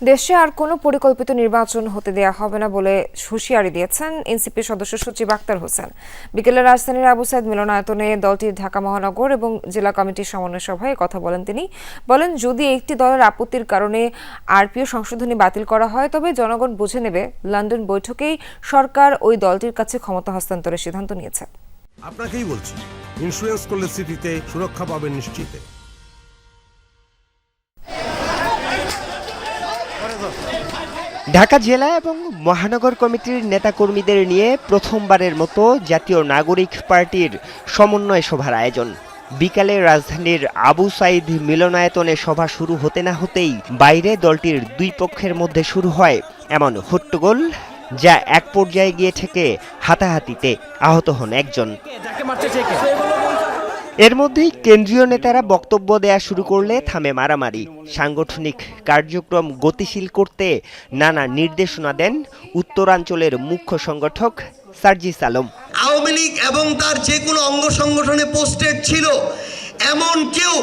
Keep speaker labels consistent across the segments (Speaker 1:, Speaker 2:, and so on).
Speaker 1: দেশে আর কোনো পরিকল্পিত নির্বাচন হতে দেয়া হবে না বলে হুঁশিয়ারি দিয়েছেন এনসিপি সদস্য সচিব আক্তার হোসেন। বিকেলে রাজধানীর আবু সাইদ মিলনায়তনে দলটির ঢাকা মহানগর এবং জেলা কমিটির সমন্বয় সভায় কথা বলেন তিনি। বলেন, যদি একটি দলের আপত্তির কারণে আরপিও সংশোধনী বাতিল করা হয়, তবে জনগণ বুঝে নেবে লন্ডন বৈঠকেই সরকার ওই দলটির কাছে ক্ষমতা হস্তান্তরের সিদ্ধান্ত নিয়েছে।
Speaker 2: আপনাকেই বলছি ইন্স্যুরেন্স করলে সিটিতে সুরক্ষা পাবেন নিশ্চিতে।
Speaker 3: ঢাকা জেলা এবং মহানগর কমিটির নেতাকর্মীদের নিয়ে প্রথমবারের মতো জাতীয় নাগরিক পার্টির সমন্বয় সভার আয়োজন। বিকালে রাজধানীর আবু সাইদ মিলনায়তনে সভা শুরু হতে না হতেই বাইরে দলটির দুই পক্ষের মধ্যে শুরু হয় এমন হট্টগোল, যা এক পর্যায়ে গিয়ে থেকে হাতাহাতিতে আহত হন একজন। এর মধ্যেই কেন্দ্রীয় নেতারা বক্তব্য দেয়া শুরু করলে থামে মারামারি। সাংগঠনিক কার্যক্রম গতিশীল করতে নানা নির্দেশনা দেন উত্তরাঞ্চলের মুখ্য সংগঠক সার্জিস আলম।
Speaker 4: আওয়ামী লীগ এবং তার যে কোনো অঙ্গ সংগঠনে পোস্টেড ছিল, এমন কেউ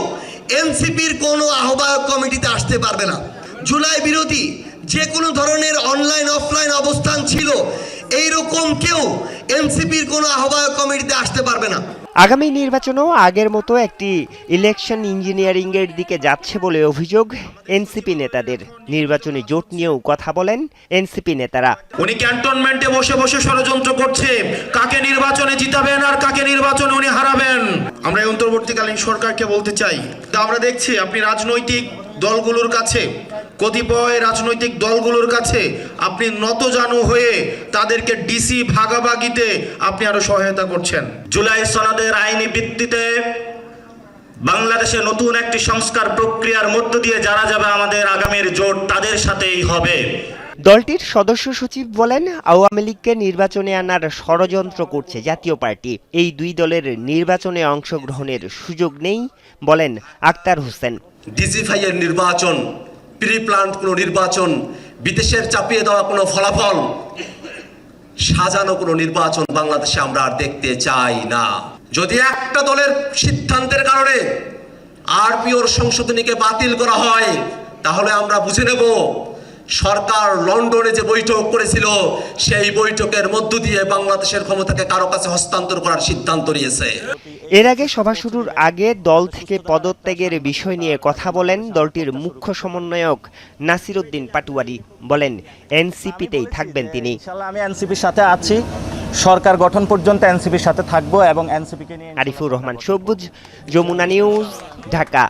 Speaker 4: এনসিপির কোনো আহ্বায়ক কমিটিতে আসতে পারবে না। জুলাই বিরোধী যে কোনো ধরনের অনলাইন, অফলাইন অবস্থান ছিল, এইরকম কেউ এনসিপির কোনো আহ্বায়ক কমিটিতে আসতে পারবে না।
Speaker 3: আগামী নির্বাচনেও আগের মতো একটি ইলেকশন ইঞ্জিনিয়ারিং এর দিকে যাচ্ছে বলে অভিযোগ এনসিপি নেতাদের। নির্বাচনী জোট নিয়েও কথা বলেন এনসিপি নেতারা।
Speaker 5: উনি ক্যান্টনমেন্টে বসে বসে ষড়যন্ত্র করছে। কাকে নির্বাচনে জিতাবেন আর কাকে নির্বাচনে উনি হারাবেন? আমরা অন্তর্বর্তীকালীন সরকারকে বলতে চাই আমরা দেখছি, আপনি রাজনৈতিক দলগুলোর কাছে কতিপয় রাজনৈতিক দলগুলোর কাছে আপনি নতজানু হয়ে তাদেরকে ডিসি ভাগাভাগিতে আপনি আরও সহায়তা করছেন। জুলাই সনদের আইনি ভিত্তিতে বাংলাদেশে নতুন একটি সংস্কার প্রক্রিয়ার মধ্য দিয়ে যারা যাবে আমাদের আগামীর জোট তাদের সাথেই হবে।
Speaker 3: দলটির সদস্য সচিব বলেন আওয়ামী লীগকে নির্বাচনে আনার ষড়যন্ত্র করছে জাতীয় পার্টি। এই দুই দলের নির্বাচনে অংশগ্রহণের সুযোগ নেই বলেন আক্তার হোসেন।
Speaker 4: ডিসিফাই এর নির্বাচন প্রি প্লান্ট কোনো নির্বাচন, বিদেশের চাপিয়ে দেওয়া কোনো ফলাফল, সাজানো কোনো নির্বাচন বাংলাদেশে আমরা আর দেখতে চাই না। যদি একটা দলের সিদ্ধান্তের কারণে আরপিওর সংশোধনীকে বাতিল করা হয়, তাহলে আমরা বুঝে নেব সরকার লন্ডনে যে বৈঠক করেছিল সেই বৈঠকের মধ্য দিয়ে বাংলাদেশের ক্ষমতাকে কারও কাছে হস্তান্তর করার সিদ্ধান্ত নিয়েছে।
Speaker 3: এর আগে সভা শুরুর আগে দল থেকে পদত্যাগের বিষয় নিয়ে কথা বলেন দলটির মুখ্য সমন্বয়ক নাসিরুদ্দিন পাটুয়ারি বলেন এনসিপিতেই থাকবেন তিনি।
Speaker 6: আমি এনসিপির সাথে আছি। সরকার গঠন পর্যন্ত এনসিপির সাথে থাকব এবং এনসিপিকে নিয়ে
Speaker 3: আরিফুর রহমান সবুজ যমুনা নিউজ ঢাকা।